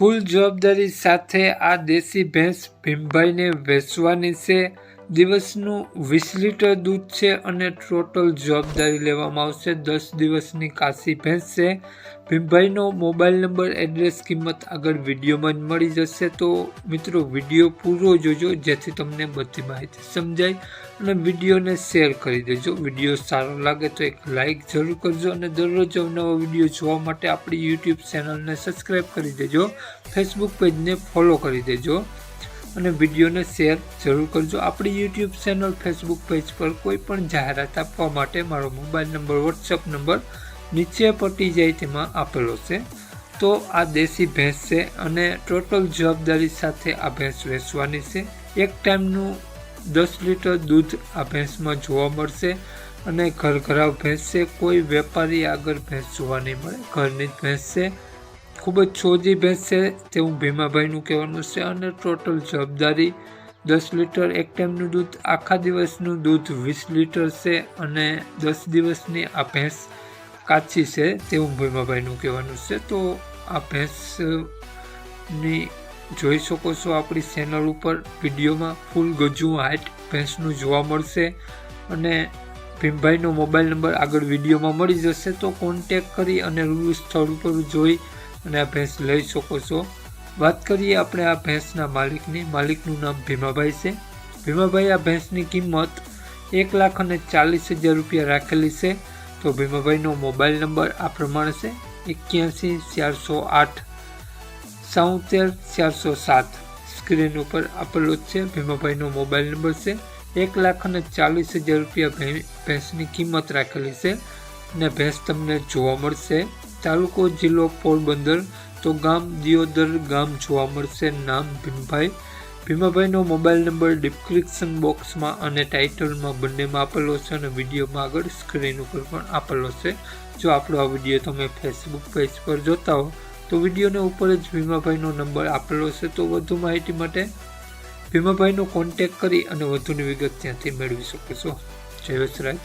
ફૂલ જવાબદારી સાથે આ દેશી ભેંસ ભીમભાઈને વેચવાની છે. દિવસનું વીસ લીટર દૂધ છે અને ટોટલ જવાબદારી લેવામાં આવશે. દસ દિવસની કાશી ભેંસ છે. ભીમભાઈનો મોબાઈલ નંબર એડ્રેસ કિંમત આગળ વિડીયોમાં જ મળી જશે. તો મિત્રો, વીડિયો પૂરો જોજો, જેથી તમને બધી માહિતી સમજાય અને વિડીયોને શેર કરી દેજો. વીડિયો સારો લાગે તો એક લાઈક જરૂર કરજો અને દરરોજ અવનવા વીડિયો જોવા માટે આપણી યુટ્યુબ ચેનલને સબસ્ક્રાઈબ કરી દેજો. ફેસબુક પેજને ફોલો કરી દેજો. અને વિડીયોને શેર જરૂર કરજો. આપણી યુટ્યુબ ચેનલ ફેસબુક પેજ પર કોઈ પણ જાહેરાત આપવા માટે મારો મોબાઈલ નંબર વોટ્સઅપ નંબર નીચે પટી જાય તેમાં આપેલો છે. તો આ દેશી ભેંસ છે અને ટોટલ જવાબદારી સાથે આ ભેંસ વેચવાની છે. એક ટાઈમનું દસ લીટર દૂધ આ ભેંસમાં જોવા મળશે અને ઘર ઘરાવ ભેંસ છે. કોઈ વેપારી આગળ ભેંસ જોવા નહીં મળે. ઘરની જ ભેંસ છે. ખૂબ જ છોજી ભેંસ છે તેવું ભીમાભાઈનું કહેવાનું છે અને ટોટલ જવાબદારી દસ લીટર એક ટાઈમનું દૂધ, આખા દિવસનું દૂધ વીસ લીટર છે અને દસ દિવસની આ ભેંસ કાચી છે તેવું ભીમાભાઈનું કહેવાનું છે. તો આ ભેંસની જોઈ શકો છો આપણી ચેનલ ઉપર વિડીયોમાં ફૂલ ગજુ હાઇટ ભેંસનું જોવા મળશે અને ભીમભાઈનો મોબાઈલ નંબર આગળ વિડીયોમાં મળી જશે. તો કોન્ટેક કરી અને રૂ સ્થળ ઉપર જોઈ અને આ ભેંસ લઈ શકો છો. વાત કરીએ આપણે આ ભેંસના માલિકની. માલિકનું નામ ભીમાભાઈ છે. ભીમાભાઈ, આ ભેંસની કિંમત એક લાખ અને ચાલીસ હજાર રૂપિયા રાખેલી છે. તો ભીમાભાઈનો મોબાઈલ નંબર આ પ્રમાણે છે. એક્યાસી ચારસો આઠ સાઉતેર ચારસો સાત. સ્ક્રીન ઉપર આપેલો જ છે. ભીમાભાઈનો મોબાઈલ નંબર છે. એક લાખ અને ચાલીસ હજાર રૂપિયા ભેંસની કિંમત રાખેલી છે. અને ભેંસ તમને જોવા મળશે. તાલુકો જિલ્લો પોરબંદર તો ગામ દિયોદર ગામ જોવા મળશે. નામ ભીમભાઈ. ભીમાભાઈનો મોબાઈલ નંબર ડિસ્ક્રિપ્શન બોક્સમાં અને ટાઇટલમાં બંનેમાં આપેલો છે અને વિડીયોમાં આગળ સ્ક્રીન ઉપર પણ આપેલો છે. જો આપણો આ વીડિયો તમે ફેસબુક પેજ પર જોતા હો, તો વિડીયોને ઉપર જ ભીમાભાઈનો નંબર આપેલો છે તો વધુ માહિતી માટે ભીમાભાઈનો કોન્ટેક કરી અને વધુની વિગત ત્યાંથી મેળવી શકો છો. જય વસરાજ